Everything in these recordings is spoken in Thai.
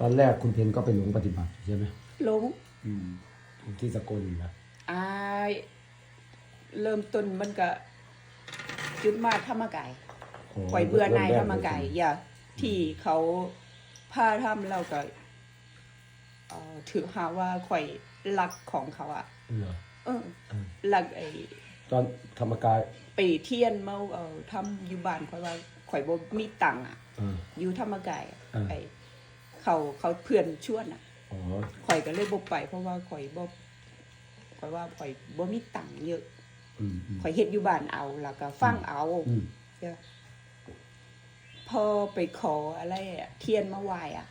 ตอนแรกคุณเพนก็ไปหลงปฏิบัติใช่ไหมหลงอืมที่สกลนะอายเริ่มต้นมันก็จุดมาธรรมกายโอ้ปล่อยเบื่อนายริ่ธรแกรมกายอย่าที่เขาพาทำเราก็เอ่อถือหาว่าข่อยรักของเขาอะเหรอเออเออรักไอ้ตอนธรรมกายไปเทียนเมาเอ่อทำอยู่บ้านข่อยว่าข่อยบ่มีตังค์อะเอออยู่ธรรมกายอะอ่าไอ้ เขาเขาเพื่อนชวนอะอ๋อข่อยก็เลยบ่ไป เพราะว่าข่อยบ่ข่อยว่าข่อยบ่มีตังค์เยอะอืมอืม ข่อยเฮ็ดอยู่บ้านเอาแล้วก็ฟังเอาอืม เจ้าพอไปขออะไรอะเทียนมาไหว้อะ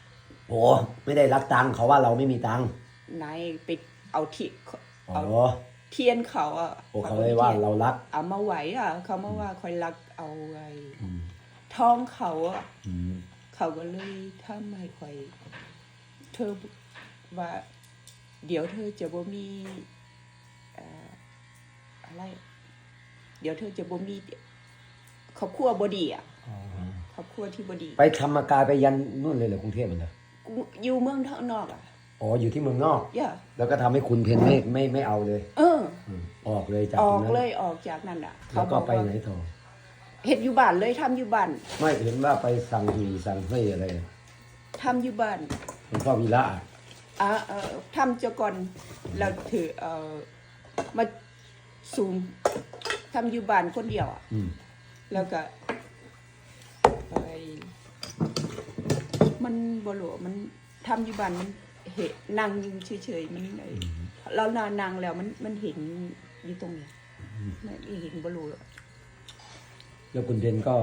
โอ้ไม่ได้รับตังค์เขาว่าเราไม่มีตังค์นายไปเอาที่อ๋เอาอเทียนเขาอะโอ้เขาเลยว่าเรารักเอามาไหว้อะเขามาว่าข่อยรักเอาไอ้อืมท้องเขาอะอืม เขาก็เลยทำให้ข่อย เธอว่า เดี๋ยวเธอจะบ่มีเอ่ออะไร เดี๋ยวเธอจะบ่มีครอบครัวบ่ดีอะอ๋อครอบครัวที่บ่ดี ไปธรรมกายไปยันนู่นเลยเหรอกรุงเทพเลยเหรอกูอยู่เมืองทางนอกอะอ๋ออยู่ที่เมืองนอกอย่าแล้วก็ทำให้คุณเพนไม่ไม่ไม่เอาเลย เอออืมออกเลยจากอตอรงกนั้นเลยออกจากนั่นอะ แล้วก็ไปว่าไหนต่อ เฮ็ดอยู่บ้านเลยทำอยู่บ้านไม่เห็นว่าไปสั่งหีสั่งเฮ้ยอะไรทำอยู่บ้านหลวงพ่อวีระอะอ่าเอ่อทำเจ้าก่อนแล้วถือเอ่อมาสูงทำอยู่บ้านคนเดียวอะอืมแล้วก็ไอ้มันบหลวมันทำอยู่บ้านมันเห็นนั่งอยู่เฉยๆมันไอ้เรานานนั่งแล้วมันมันเห็นอยู่ตรงเนี้ยมันเห็นบหลว แล้วคุณเพนก็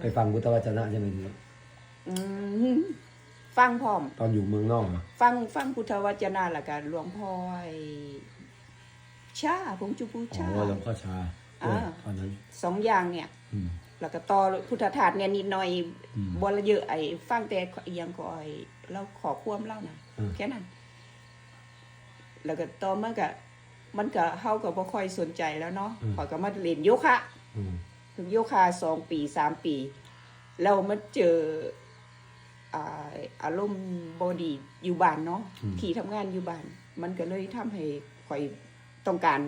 ไปฟังพุทธวจนะใช่ไหมทีนี้อืมฟังพร้อม ตอนอยู่เมืองนอกเหรอฟังฟังพุทธวจนะแล้วก็หลวงพ่อไอ้ชาผงจุปูอ๋ชา อหลวงพ่อชาด้วยอ่า ตอนนั้น สองอย่างเนี่ย อืม แล้วก็ต่อพุทธทาสเนี่ยนิดหน่อยอืมบละเยอะไอ้ฟังแต่อีหยังก็ไอ้เราขอความเล่านะอืม แค่นั้น แล้วก็ต่อมาก็มันก็เฮาก็บ่ค่อยสนใจแล้วเนาะขอยก็มาเรียนโยคะ อืม ถึงโยคะสองปีสามปี เรามาเจออ่าอารมณ์บอดีอยู่บ้านเนาะที่ทำงานอยู่บ้าน มันก็เลยทำให้ข่อยต้องการ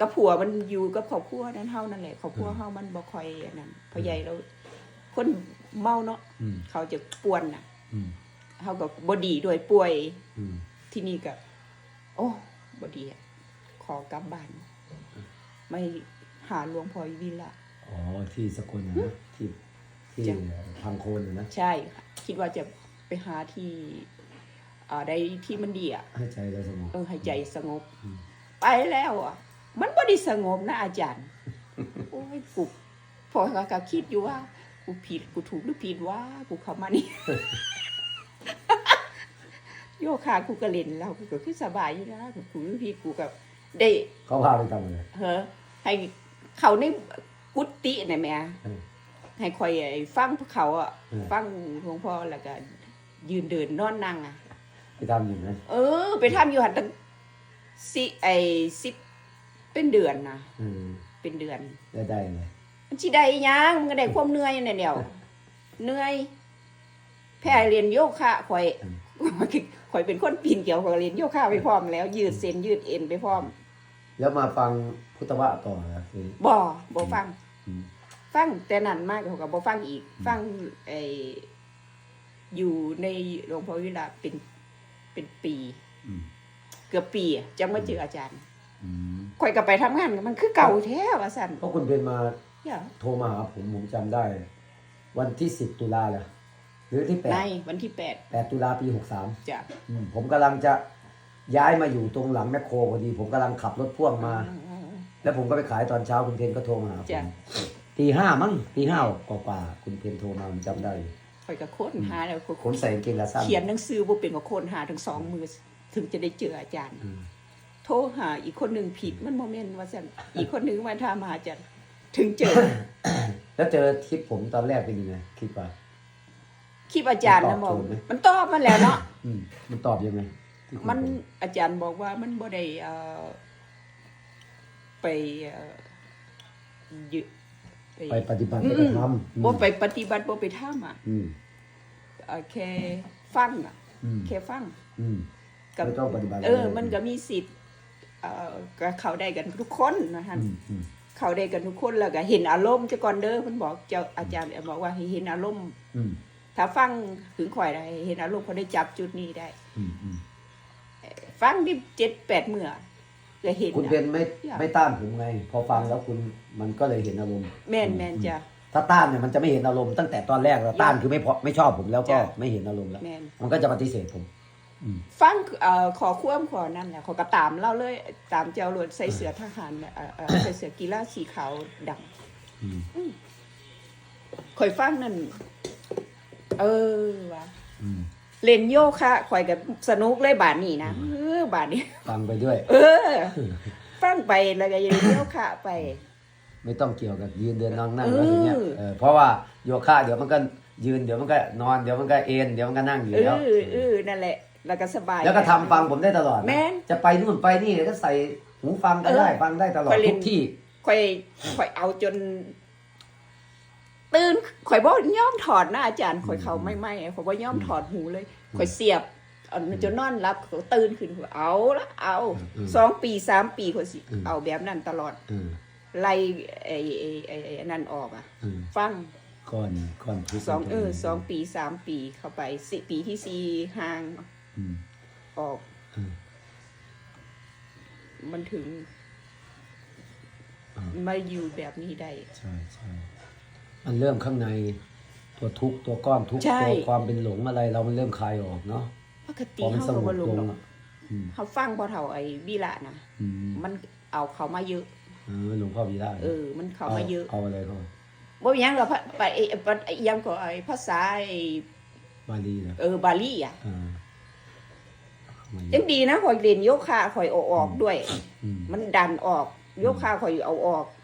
กับผัวมันอยู่กับครอบครัวนั้นเฮานั่นแหละครอบครัวเฮามันบ่ค่อยอันนั้นเพราะใหญ่เราคนเมาเนาะอืมเขาจะป่วนน่ะอืมเฮาก็บ่ดีด้วยป่วยอืมที่นี่ก็โอ้บ่ดีอะขอกลับบ้าน ไม่ หาหลวงพ่อวิละ อ๋อที่สกลนะนะที่ที่จ้ะพังโคนนะนะใช่ค่ะคิดว่าจะไปหาที่อ่าได้ที่มันดีอะให้ใจเราสงบ เออให้ใจสงบ อืม ไปแล้วอะ มันบ่ได้สงบนะอาจารย์ โอ้ยกูพอก็คิดอยู่ว่า กูผิดกูถูกหรือผิดว่ากูเข้ามานี่ โยคะกูก็เล่นแล้วกูก็คือสบายอยู่นะกูถูกหรือผิดกูก็ได้ เขาพาไปทำอะไรเฮ้อให้ เขาในกุฏิน่ะแหม่เออให้คอยไอ้ฟังพวกเขาอะเออฟังหลวงพ่อแล้วก็ยืนเดินนอนนั่งอะ ไปทำอยู่นะเออ ไปทำอยู่หันตั้งสิไอ้สิบเป็นเดือนนะอืมเป็นเดือน ได้ได้เลยมันสิได้หยังมันก็ได้ความเหนื่อยเนี่ยเดียวเหนื่อยแพ้เรียนโยคะคอยคอยเป็นคนปีนเกี่ยวคอยเรียนโยคะไปพร้อมแล้ว ยืดเส้นยืดเอ็นไปพร้อม แล้วมาฟัง พุทธวะต่อนะคือ บ่บ่ฟัง อืม ฟังแต่นั้นมากเขาก็บ่ฟังอีก ฟังไออยู่ในหลวงพ่อวิลาเป็นเป็นปี อืมเกือบปีอะจังมาเจออาจารย์อืมข่อยก็ไปทำงานกับมันคือเก่าแท้ว่าสั่นเพราะคุณเพนมาอย่าโทรมาหาผมผมจำได้ วันที่สิบตุลาเลยหรือที่แปในดวันที่แปดแปดตุลาปีหกสาม จ้ะผมกำลังจะย้ายมาอยู่ตรงหลังแมคโครพอดี ผมกำลังขับรถพ่วงมา แล้วผมก็ไปขายตอนเช้าคุณเพนก็โทรมาหาผจ้ะ มตีห้ามั้งตีห้ากว่าๆคุณเพนโทรมาผมจำได้ข่อยก็ค้นหาแล้วผมใส่กางเกงขาสั้น เขียนหนังสือบ่เป็นก็ค้นหาถึงสองมือ ถึงจะได้เจออาจารย์ อืม โทรหาอีกคนหนึ่งผิดมันโมเมนต์ว่าสั่นอีกคนหนึ่งมาถามหาอาจารย์ถึงเจอ แล้วเจอคลิปผมตอนแรกเป็นยังไงคลิปว่า คลิปอาจารย์นะบอกมันตอบโจทย์ไหม มันตอบมันแล้วเนาะ อืมมันตอบยังไงที่คุยมันกับผอาจารย์บอกว่ามันบ่ได้เอ่อ ไปเอ่อยึไปปฏิบัติไปกระทำบ่ไปปฏิบัติบ่ไปทำอะอืมเอ่อแค่ฟังอะอืมแค่ฟังอืมกับไม่ต้องปฏิบัติเออเลยมันก็มีสิทธิ์เอ่อก็เข้าได้กันทุกคนนะฮะอืมอืมเข้าได้กันทุกคนแล้วก็เห็นอารมณ์จะก่อนเด้อเพิ่นบอกเจ้าอาจารย์บอกว่าให้เห็นอารมณ์อืมถ้าฟังถึงข่อยได้เห็นอารมณ์เขาได้จับจุดนี้ได้อืมอืมฟังที่เจ็ดแปดเมื่อ ก็เห็นคุณนะเพนไม่อยากไม่ต้านผมไง พอฟังแล้วคุณมันก็เลยเห็นอารมณ์ แม่นแม่นจ้ะถ้าต้านเนี่ยมันจะไม่เห็นอารมณ์ตั้งแต่ตอนแรกแล้วต้านคือไม่พอไม่ชอบผมแล้วก็จ้ะไม่เห็นอารมณ์แล้วแม่นมันก็จะปฏิเสธผมฟังเอ่อขอควมขอนั่นแหละขอกระตามเล่าเลยตามเจ้าหลวดใส่เสื้อทหารน่ะเอ่อเอ่อใส่เสื้อกีฬาสีขาวดอืมำข่อยฟังนั่น เออว่ะอืม เล่นโยคะข่อยกับสนุกเลยบาทนี้นะเออบาทนี้ ฟังไปด้วย เออฟังไปแล้วก็อยังโยคะไป ไม่ต้องเกี่ยวกับยืนเดินนั่งนั่งเออแล้วทีเนี้ยเออเพราะว่าโยคะเดี๋ยวมันก็ยืนเดี๋ยวมันก็นอนเดี๋ยวมันก็เอนเดี๋ยวมันก็นั่งอยู่เอแล้วอเออนั่นแหละ แล้วก็สบาย แล้วก็ทำฟังผมได้ตลอดนะแม่น จะไปนู่นไปนี่ก็ใส่หูฟังก็ได้เออฟังได้ตลอดไปเรียทุนกที่ ข่อยข่อยเอาจน ตื่นข่อยบ่ย่อมถอดนะอาจารย์ข่อยเขาไม่ไม่ข่อยบ่ย่อมถอดหูเลยข่อยเสียบเอาจนนอนรับข่อยตื่นขึ้นข่อยเอาละเอาสองปีสามปีข่อยสิเอาแบบนั้นตลอดอืมไล่ไอ้ไอ้ไอ้ไอ้นั่นออกอะอืมฟังก่อนก่อนทุกสองเออสองปีสามปีเข้าไปสิปีที่สี่ห่างอืมออกอืมมันถึงอืมมาอยู่แบบนี้ได้ใช่ใช่ มันเริ่มข้างในตัวทุกข์ตัวก้อนทุกข์ใช่ ตัวความเป็นหลงอะไร เรามันเริ่มคลายออกเนาะปกพติอมันเขาสก็งบบ่ลงลงหรอกอะอืมเขาฟังพอเท่าไอ้บิละนะอืมมันเอาเขามาเยอะ เออหลวงพ่อวีระเออ มันเขามาเยอะเอาอะไรเขาบ่มีหยังหรอกพะไปไอ้ไอ้ไอ้ยังก็ไอ้ภาษาไอ้บาลีนะเออบาลีอะอ่าเอามาเยยังอะดีนะข่อยเรียนโยคะข่อยเอาออกด้วย อืมมันดันออกโยคะข่อยเอาออกอืม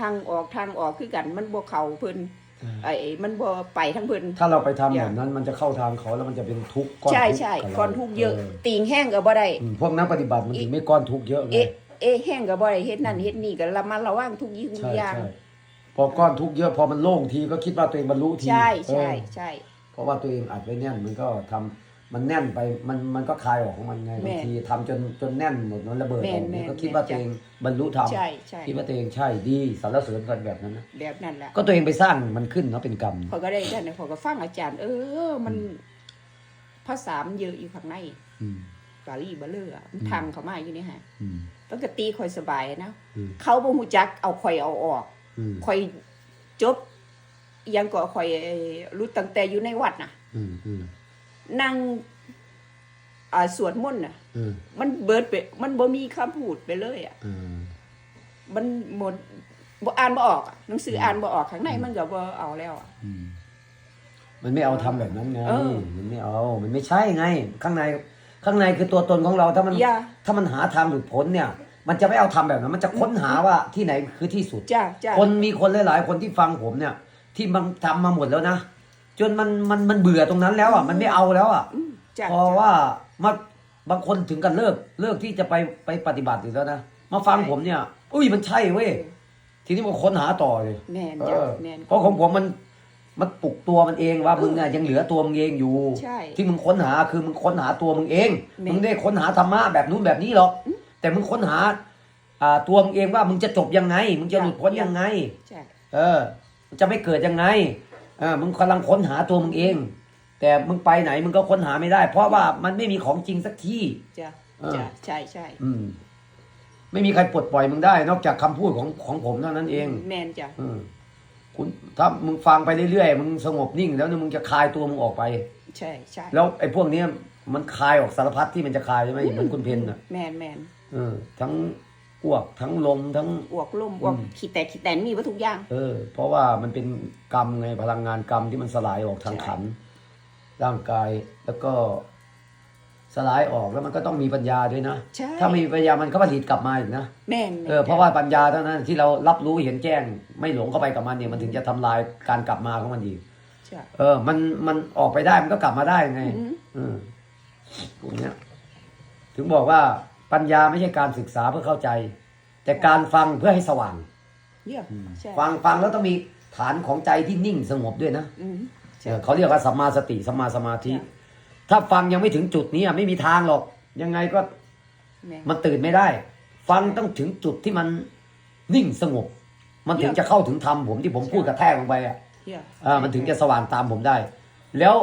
ทางออกทางออกคือกันมันบ่เข้าเพิ่นใช่ไอ้มันบ่ไปทั้งเพิ่นถ้าเราไปทำอแบย่าบนั้นมันจะเข้าทางเขาแล้วมันจะเป็นทุกข์ก้อนใช่ทุกข์ใช่บเราก้อนทุกข์เยอะอตีงแห้งก็บ่ได้ อืมพวกนักปฏิบัติมันถึงไม่ก้อนทุกข์เยอะไงเอ๊ะเอ๊ะแห้งก็บ่ได้เฮ็ดนั่นเฮ็ดนี่ก็ระมัดระวังทุกยี่ทุกใช่อย่าง ใช่พอก้อนทุกข์เยอะพอมันโล่งทีก็คิดว่าตัวเองบรรลุทีใช่ใช่เออใช่ เพราะว่าตัวเองอัดไว้แน่นมันก็ทำ มันแน่นไปมันมันก็คลายออกของมันไงแม่บางทีทำจนจนแน่นหมดมันระเบิดแม่อนอกแม่มันนก็คิดว่าแม่นตัวเองบรรลุธรรมใช่ใช่คิดว่าตัวเองใช่ดีสรรเสริญกันแบบนั้นนะแบบนั้นแหละก็ตัวเองไปสร้างมันขึ้นเนาะเป็นกรรมเขาก็ได้ได้เขาก็ฟังอาจารย์ เออ มันภาษามันเยอะอยู่ข้างในอืมบาลีบาเลอร์มันอืมทางเขามาอยู่นี่ฮะอืมปกติข่อยสบายนะอืมเขาบ่ฮู้จักเอาข่อยเอาออกอืมข่อยจบอิหยังก็ข่อยเอ่อรู้ตั้งแต่อยู่ในวัดน่ะอืมอืม นั่งอ่าสวดมนต์น่ะอืมมันเบิดไป มันบ่มีคำพูดไปเลยอะอืมมันหมดบ่อ่านบ่ออกอะหนังสือมอ่านบ่ออกข้างในมันก็บ่เอาแล้วอะอืมมันไม่เอาทำแบบนั้นไงเออมันไม่เอา มันไม่ใช่ไง ข้างในข้างในคือตัวตนของเราถ้ามันอย่าถ้ามันหาทางหลุดพ้นเนี่ย มันจะไม่เอาทำแบบนั้น มันจะค้นหาว่าที่ไหนคือที่สุดจ้าจ้าคนมีคนหลายๆคนที่ฟังผมเนี่ย ที่มันทำมาหมดแล้วนะ จนมันมันมันเบื่อตรงนั้นแล้วอะมันไม่เอาแล้วอะอืมจ้าเพราะว่ามาบางคนถึงกันเลิกเลิกที่จะไปไปปฏิบัติอยู่แล้วนะมาฟังผมเนี่ย อุ้ยมันใช่เว้ยทีนี้มันค้นหาต่อเลยแม่นเอจ้าอแม่นเพราะของผมมันมันปลุกตัวมันเองว่ามึงเนี่ยยังเหลือตัวมึงเองอยู่ใช่ที่มึงค้นหาคือมึงค้นหาตัวมึงเองแม่มึงได้ค้นหาธรรมะแบบนู้นแบบนี้หรอกแต่มึงค้นหาอ่าตัวมึงเองว่ามึงจะจบยังไง มึงจะหลุดพ้นยังไงใช่เออมันจะไม่เกิดยังไงเออมึงกำลังค้นหาตัวมึงเอง แต่มึงไปไหนมึงก็ค้นหาไม่ได้ เพราะว่ามันไม่มีของจริงสักที่ จ้าเออจ้าใช่ใช่อืม ไม่มีใครปลดปล่อยมึงได้ นอกจากคำพูดของของผมเท่านั้นเอง แม่นจ้าอืมคุณถ้ามึงฟังไปเรื่อยๆมึงสงบนิ่ง แล้วเนี่ยมึงจะคลายตัวมึงออกไป ใช่ใช่แล้วไอ้พวกเนี้ยมันคลายออกสารพัดที่มันจะคลายใช่ไหมเหมือนคุณเพนน่ะ แม่นแม่นเออทั้ง อ้วกทั้งลมทั้งอวกล่มอวกอืม ขี้แตกขี้แตนมีไว้ทุกอย่าง เออ เพราะว่ามันเป็นกรรมไงพลังงานกรรมที่มันสลายออกทางใช่ ขันธ์ร่างกายแล้วก็สลายออกแล้วมันก็ต้องมีปัญญาด้วยนะ ใช่ถ้าไม่มีปัญญามันก็ผลิตกลับมาอีกนะ แม่นแม่นเออเพราะว่าปัญญาเท่านั้นที่เรารับรู้เห็นแจ้ง ไม่หลงเข้าไปกับมันเนี่ยมันถึงจะทำลายการกลับมาของมันอีกจ้าเออ มันมันออกไปได้มันก็กลับมาได้ไง อืม อืมพวกเนี้ย ถึงบอกว่า ปัญญาไม่ใช่การศึกษาเพื่อเข้าใจ แต่การฟังเพื่อให้สว่าง เยี่ยมใช่ฟังฟังแล้วต้องมีฐานของใจที่นิ่งสงบด้วยนะอืมใช่เออเขาเรียกว่าสัมมาสติสัมมาสมาธิถ้าฟังยังไม่ถึงจุดนี้อะไม่มีทางหรอก ยังไงก็แม่ มันตื่นไม่ได้ ฟังต้องถึงจุดที่มันนิ่งสงบ มันถึงจะเข้าถึงธรรมผมที่ผมพูดกระแทกลงไปอะเหี้ยอ่ามันถึงจะสว่างตามผมได้ แล้ว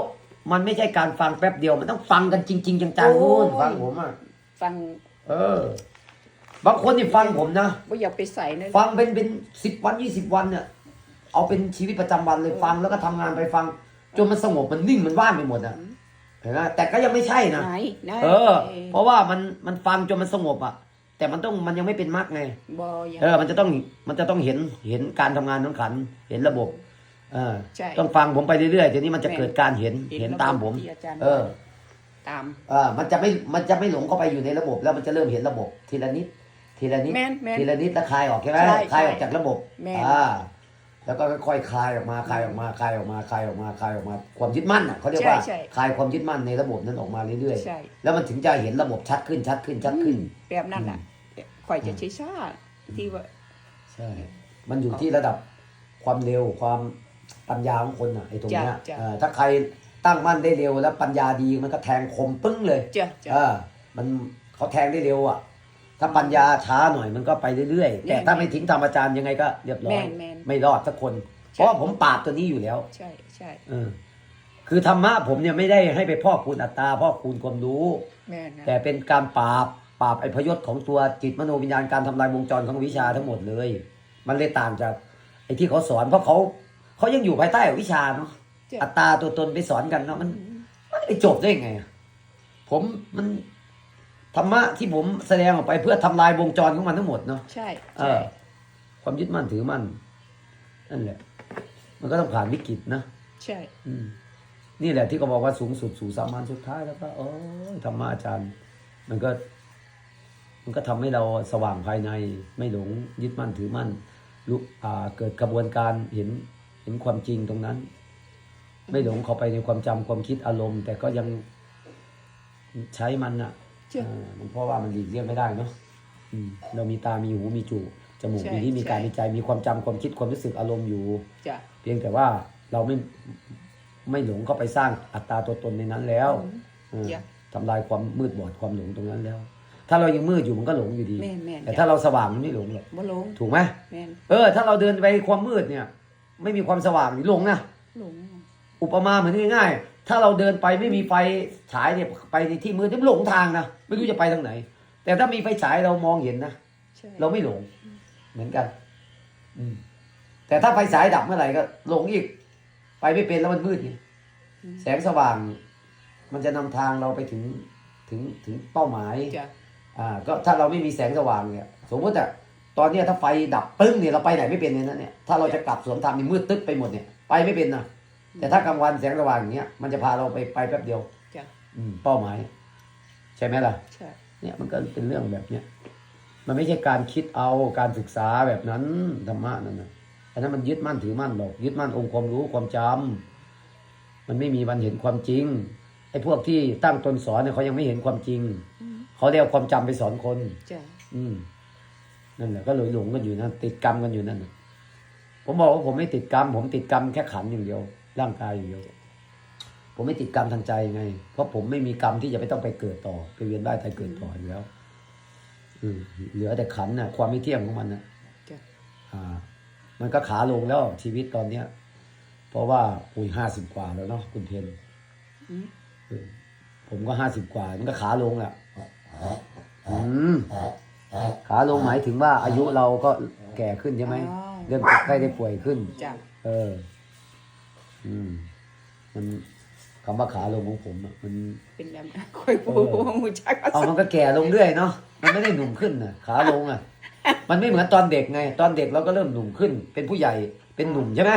มันไม่ใช่การฟังแป๊บเดียว มันต้องฟังกันจริง ๆ จังๆนู่นฟังผมอะ ฟัง เออ บางคนที่ฟังผมนะ บ่อยากไปใส่นะฟังเป็นเป็นสิบวันยี่สิบวันเนี่ยเอาเป็นชีวิตประจำวันเลยฟังแล้วก็ทำงานไปฟัง จนมันสงบมันนิ่งมันว่างไปหมดอะเห็นไหมแต่ก็ยังไม่ใช่นะ ไหนไหนเออ เพราะว่ามันมันฟังจนมันสงบอะ แต่มันต้องมันยังไม่เป็นมรรคไง บ่อยาก เออ มันจะต้องมันจะต้องเห็นเห็นการทำงานของขัน เห็นระบบเออใช่ต้องฟังผมไปเรื่อยๆทีนี้มันจะเกิดการเห็นเห็นเห็นตามผม ที่อาจารย์เออ ตามเออมันจะไม่มันจะไม่หลงเข้าไปอยู่ในระบบ แล้วมันจะเริ่มเห็นระบบ ทีละนิด ทีละนิดแม่นแม่นทีละนิดแล้วคลายออกใช่ไหมใช่คลายออกใช่จากระบบแม่น อ่าแล้วก็ค่อยๆคลายออกมาคลายออกมาคลายออกมาคลายออกมาคลายออกมา ความยึดมั่นอะเขาเรียกว่าใช่ใช่ คลายความยึดมั่นในระบบนั้นออกมาเรื่อยใช่ๆแล้วมันถึงจะเห็นระบบชัดขึ้นชัดขึ้นชัดขึ้น แบบนั้นน่ะข่อยจะใช้ชาที่ว่า ใช่ มันอยู่ที่ระดับความเร็วความปัญญาของคนอะไอ้ตรงเนี้ยจ้ะจ้ะ เออถ้าใคร ตั้งมั่นได้เร็วแล้วปัญญาดีมันก็แทงคมปึ้งเลยจะจะเออมันเขาแทงได้เร็วอะ ถ้าปัญญาช้าหน่อยมันก็ไปเรื่อยๆ แต่ถ้าไม่ทิ้งธรรมอาจารย์ยังไงก็เรียบร้อย แม่นแม่นไม่รอดสักคน เพราะว่าผมปราบตัวนี้อยู่แล้ว ใช่ใช่เออ คือธรรมะผมเนี่ยไม่ได้ให้ไปพอกคูณอัตตาพอกคูณความรู้ แม่นนะแต่เป็นการปราบปราบไอพยศของตัวจิตมโนวิญญาณการทำลายวงจรของวิชาทั้งหมดเลย มันเลยต่างจากไอที่เขาสอนเพราะเขาเขายังอยู่ภายใต้วิชาเนาะจ้ะ อัตตาตัวตนไปสอนกันเนาะมันมันไปจบได้ไงอะผมมันธรรมะที่ผมแสดงออกไปเพื่อทำลายวงจรของมันทั้งหมดเนาะใช่เอใช่อความยึดมั่นถือมั่นนั่นแหละ มันก็ต้องผ่านวิกฤตนะใช่ อืมนี่แหละที่เขาบอกว่าสูงสุดสู่สามัญสุดท้ายแล้วก็โอ้ยธรรมะอาจารย์ มันก็ มันก็ทำให้เราสว่างภายในไม่หลงยึดมั่นถือมั่นรู้อ่าเกิดกระบวนการเห็นเห็นความจริงตรงนั้น ไม่หลงเข้าไปในความจำความคิดอารมณ์ แต่ก็ยังใช้มันอะจ้ะอ่ามันเพราะว่ามันหลีกเลี่ยงไม่ได้เนาะอืมเรามีตามีหูมีจูจมูกใช่มีที่มีกายใช่มีใจมีความจำความคิดความรู้สึกอารมณ์อยู่จ้ะเพียงแต่ว่าเราไม่ไม่หลงเข้าไปสร้างอัตราตัวตนในนั้นแล้วเออจ้ะทำลายความมืดบอดความหลงตรงนั้นแล้ว ถ้าเรายังมืดอยู่มันก็หลงอยู่ดีแม่นแม่นแต่จ้ะถ้าเราสว่างมันไม่หลงหรอกบ่หลงถูกไหมแม่นเออ ถ้าเราเดินไปความมืดเนี่ย ไม่มีความสว่างนี่หลงนะหลง อุปมาเหมือนง่ายๆ ถ้าเราเดินไปไม่มีไฟฉายเนี่ยไปในที่มืดเนี่ยหลงทางนะไม่รู้จะไปทางไหน แต่ถ้ามีไฟฉายเรามองเห็นนะใช่เราไม่หลงเหมือนกัน อืม แต่ถ้าไฟฉายดับเมื่อไหร่ก็หลงอีก ไปไม่เป็นแล้วมันมืดไงแสงสว่าง มันจะนำทางเราไปถึงถึงถึงเป้าหมายจ้ะอ่า ก็ถ้าเราไม่มีแสงสว่างเนี่ย สมมติแต่ตอนเนี้ยถ้าไฟดับปึ้งเนี่ยเราไปไหนไม่เป็นเลยนะเนี่ยถ้าเราจะกลับสวนทางนี่มืดตึ๊บไปหมดเนี่ย ไปไม่เป็นนะ แต่ถ้ากลางวันแสงสว่างอย่างเงี้ยมันจะพาเราไปไปแป๊บเดียวจ้ะอืมเป้าหมาย ใช่ไหมล่ะ ใช่เนี่ยมันก็เป็นเรื่องแบบเนี้ยมันไม่ใช่การคิดเอาการศึกษาแบบนั้นธรรมะนั่นนะอันนั้นมันยึดมั่นถือมั่นหรอก ยึดมั่นองค์ความรู้ความจำมันไม่มีวันเห็นความจริงไอ้พวกที่ตั้งตนสอนเนี่ยเขายังไม่เห็นความจริงอืมเขาเรียกความจำไปสอนคนจ้ะอืมนั่นแหละก็หลงหลงกันอยู่นั่นติดกรรมกันอยู่นั่นน่ะผมบอกว่าผมไม่ติดกรรม ผมติดกรรมแค่ขันอย่างเดียว ร่างกายอย่างเดียวผมไม่ติดกรรมทางใจไง เพราะผมไม่มีกรรมที่จะไปต้องไปเกิดต่อ ไปเวียนว่ายตายเกิดต่ออยู่แล้วอืมเหลือแต่ขันน่ะ ความไม่เที่ยงของมันน่ะจ้ะอ่า มันก็ขาลงแล้วชีวิตตอนเนี้ย เพราะว่าปุยห้าสิบกว่าแล้วเนาะคุณเพนอืมเออผมก็ห้าสิบกว่า มันก็ขาลงอะอืมขาลงหมายถึงว่าอายุเราก็แก่ขึ้นใช่ไหมอ๋อเริ่มเจ็บไข้ได้ป่วยขึ้นจ้ะเออ อืม มันคำว่าขาลงของผมอะมันเป็นแบบนั้นค่อยปูหูจักเอามันก็แก่ลงเรื่อยเนาะมันไม่ได้หนุ่มขึ้นนะขาลงอะ มันไม่เหมือนตอนเด็กไง ตอนเด็กเราก็เริ่มหนุ่มขึ้น เป็นผู้ใหญ่เป็นหนุ่มใช่ไหม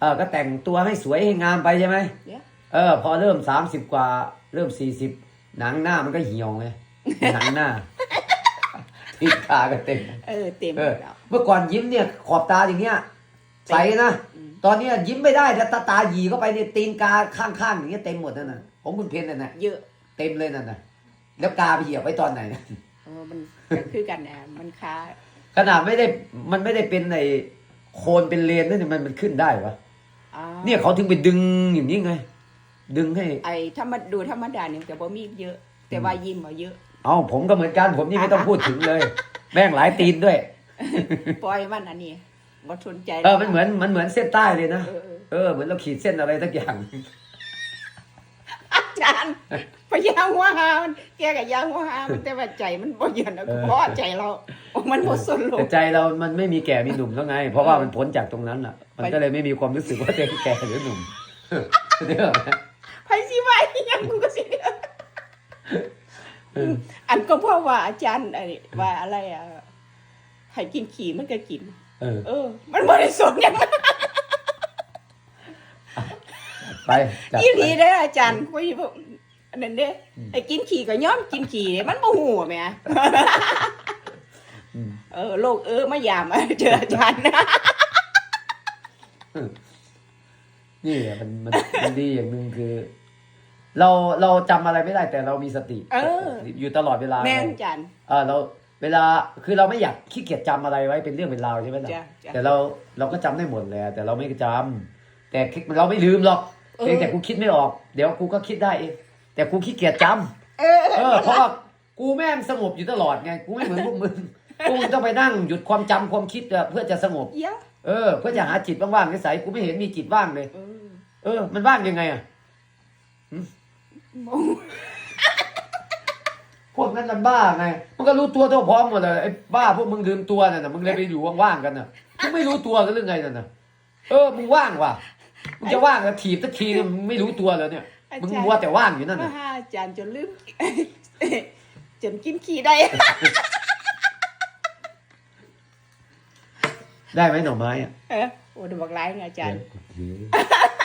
เออก็แต่งตัวให้สวยให้งามไปใช่ไหมเนี่ยเออ พอเริ่มสามสิบกว่า เริ่มสี่สิบหนังหน้ามันก็เหี่ยวไงหนังหน้าที่ตาก็เต็ม เออเต็มเออแล้วเมื่อก่อนยิ้มเนี่ยขอบตาอย่างเงี้ย ใสนะอืมตอนเนี้ยยิ้มไม่ได้แต่ตาตาหยีเข้าไปเนี่ยตีนกาข้างๆอย่างเงี้ยเต็มหมดนั่นน่ะผมคุณเพนนั่นน่ะเยอะเต็มเลยนั่นน่ะแล้วกาไปเหยียบไว้ตอนไหนนะเออมันก็คือกันนะมันค้าขนาดไม่ได้มันไม่ได้เป็นในโคนเป็นเลนนั่นนี่มันมันขึ้นได้วะอ่าเนี่ยเขาถึงไปดึงอย่างนี้ไง ดึงให้ ไอ้ถ้ามาดูธรรมดาเนี่ยแต่บ่มีเยอะ แต่ว่ายิ้มมาเยอะเอาผมก็เหมือนกันผมนี่ไม่ต้องพูดถึงเลย แม่งหลายตีนด้วย ปล่อยมันอันนี้ บ่สนใจเออมันเหมือนมันเหมือนเส้นใต้เลยนะเออเออเออเหมือนเราขีดเส้นอะไรสักอย่างอาจารย์พยายามหัวหามันแกก็ยางหัวหามันแต่ว่าใจมันบ่เย็นนะเออเพราะว่าใจเรามันบ่สนโลแต่กใจเรามันไม่มีแก่มีหนุ่มแล้วไง เพราะว่ามันพ้นจากตรงนั้นอะ มันก็เลยไม่มีความรู้สึกว่าตัวเองแก่หรือหนุ่มเดี๋ยวนะไผสิว่าอีหยังกูก็สิเด้ออันก็เพราะว่าอาจารย์ไอ้ว่าอะไรอะให้กินขี้มันก็กิน เออ เออ มันบ่ได้สนหยังไปจัดอีหไปลีเด้ออาจารย์คุยบ่อันนั้นเด้ไอ้กินขี้ก็ยอมกินขี้เด้มันบ่ฮู้แหม่อืมเออโลกเออมายามเจออาจารย์นะนี่อะมันมันมันดีอย่างหนึ่งคือ เราเราจำอะไรไม่ได้แต่เรามีสติเอออยู่ตลอดเวลาแม่นอาจารย์ เออเรา เวลาคือเราไม่อยากขี้เกียจจำอะไรไว้เป็นเรื่องเป็นราวใช่ไหมล่ะจ้ะจ้ะ แต่เราเราก็จำได้หมดแหละแต่เราไม่จำแต่เราไม่ลืมหรอกเออ เพียงแต่กูคิดไม่ออก เดี๋ยวกูก็คิดได้เองแต่กูขี้เกียจจำเออ เออเพราะว่ากูแม่งสงบอยู่ตลอดไงกูไม่เหมือนพวกมึงพวกมึงต้องไปนั่งหยุดความจำความคิดอะเพื่อจะสงบ เยอะเออเพื่อจะหาจิตว่างๆในสายกูไม่เห็นมีจิตว่างเลย เออเออมันว่างยังไงอะโอ้ พวกนั้นมันบ้าไงมันก็รู้ตัวทั่วพร้อมหมดเลยไอ้บ้าพวกมึงลืมตัวน่ะนะมึงเลยไปอยู่ว่างๆกันน่ะมึงไม่รู้ตัวกันหรือไงน่ะนะเออมึงว่างว่ะมึงจะว่างแล้วถีบสักทีเนี่ยมึงไม่รู้ตัวแล้วเนี่ยมึงมัวแต่ว่างอยู่นั่นมาน่ะหาอาจารย์จนลืมจนกินขี้ได้ ได้ไหมหน่อไม้อะเออโอ้เดี๋ยวบอกไลน์ไงอาจารย์เดี๋ยว